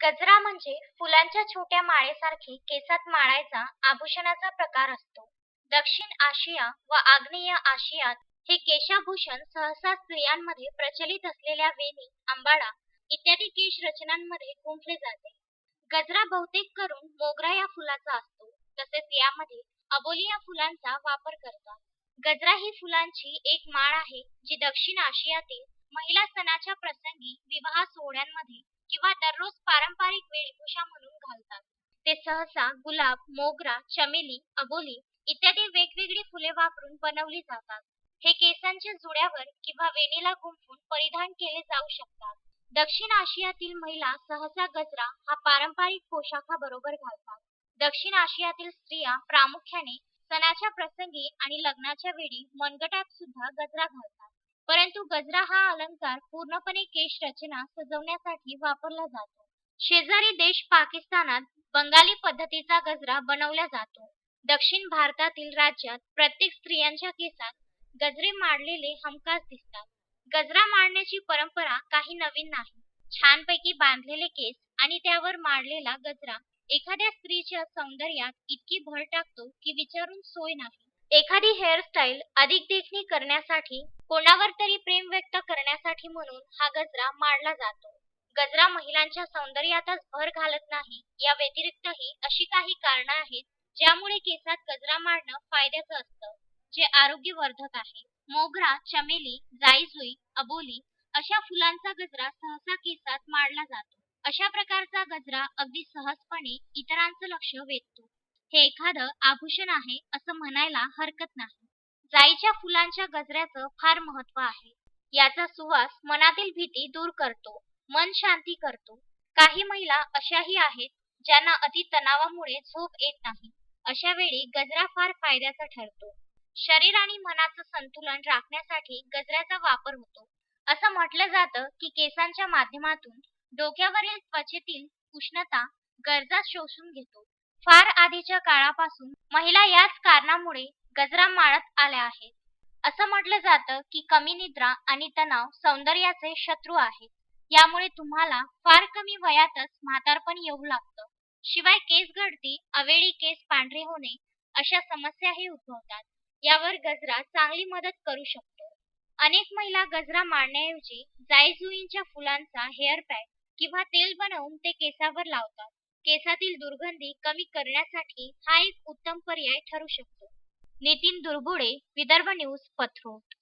गजरा म्हणजे फुलांच्या छोट्या माळेसारखे केसात माळायचा आभूषणाचा प्रकार असतो. दक्षिण आशिया व आग्नेय आशियात हे केशाभूषण सहसा स्त्रियांमध्ये प्रचलित असलेल्या वेणी आंबाडा इत्यादी केश रचनांमध्ये गुंफले जाते. गजरा बहुतेक करून मोगरा या फुलाचा असतो तसेच यामध्ये अबोली या फुलांचा वापर करतात. गजरा ही फुलांची एक माळ आहे जी दक्षिण आशियातील महिला सणाच्या प्रसंगी विवाह सोहळ्यांमध्ये किंवा दररोज पारंपरिक वेशभूषा म्हणून घालतात ते सहसा गुलाब मोगरा चमेली अबोली इत्यादी वेगवेगळी फुले वापरून बनवली जातात. हे केसांच्या जुड्यावर किंवा वेणीला गुंफून परिधान केले जाऊ शकतात. दक्षिण आशियातील महिला सहसा गजरा हा पारंपरिक पोशाखाबरोबर घालतात. दक्षिण आशियातील स्त्रिया प्रामुख्याने सणाच्या प्रसंगी आणि लग्नाच्या वेळी मनगटात सुद्धा गजरा घालतात. परंतु गजरा हा अलंकार पूर्णपणे केश रचना सजवण्यासाठी वापरला जातो. शेजारी देश पाकिस्तानात बंगाली पद्धतीचा गजरा बनवला जातो. दक्षिण भारतातील राज्यात प्रत्येक स्त्रियांच्या केसात गजरे मांडलेले हमखास दिसतात. गजरा मांडण्याची परंपरा काही नवीन नाही. छानपैकी बांधलेले केस आणि त्यावर मांडलेला गजरा एखाद्या स्त्रीच्या सौंदर्यात इतकी भर टाकतो की विचारून सोय नाही. एखादी हेअरस्टाईल अधिक देखणी करण्यासाठी कोणावर तरी प्रेम व्यक्त करण्यासाठी म्हणून हा गजरा मांडला जातो. गजरा महिलांच्या सौंदर्यातच भर घालत नाही. या व्यतिरिक्तही अशी काही कारणं आहेत ज्यामुळे केसात गजरा मारणं फायद्याचं असतं. जे आरोग्यवर्धक आहे. मोगरा चमेली जाईजुई अबोली अशा फुलांचा गजरा सहसा केसात मारला जातो. अशा प्रकारचा गजरा अगदी सहजपणे इतरांचं लक्ष वेधतो. हे एखादं आभूषण आहे असं म्हणायला हरकत नाही. जाईच्या फुलांच्या गजऱ्याचं फार महत्त्व आहे. याचा सुवास मनातील भीती दूर करतो. मन शांती करतो. काही महिला अशाही आहेत ज्यांना अति तणावामुळे झोप येत नाही. अशा वेळी गजरा फार फायद्याचा ठरतो. शरीर आणि मनाचं संतुलन राखण्यासाठी गजऱ्याचा वापर होतो. असं म्हटलं जातं की केसांच्या माध्यमातून डोक्यावरील त्वचेतील उष्णता गरजा शोषून घेतो. फार आधीच्या काळापासून महिला याच कारणामुळे गजरा माळत आल्या आहेत. असं म्हटलं जातं की कमी निद्रा आणि तणाव सौंदर्याचे शत्रू आहेत. यामुळे तुम्हाला फार कमी वयातच म्हातारपण येऊ लागतं. शिवाय केस गळती अवेळी केस पांढरे होणे अशा समस्याही उद्भवतात. यावर गजरा चांगली मदत करू शकतो. अनेक महिला गजरा मारण्याऐवजी जाईजुईंच्या फुलांचा हेअर पॅक किंवा तेल बनवून ते केसावर लावतात. केसातील दुर्गंधी कमी करण्यासाठी हा एक उत्तम पर्याय ठरू शकतो. नितीन दुर्बुडे विदर्भ न्यूज पथरोट.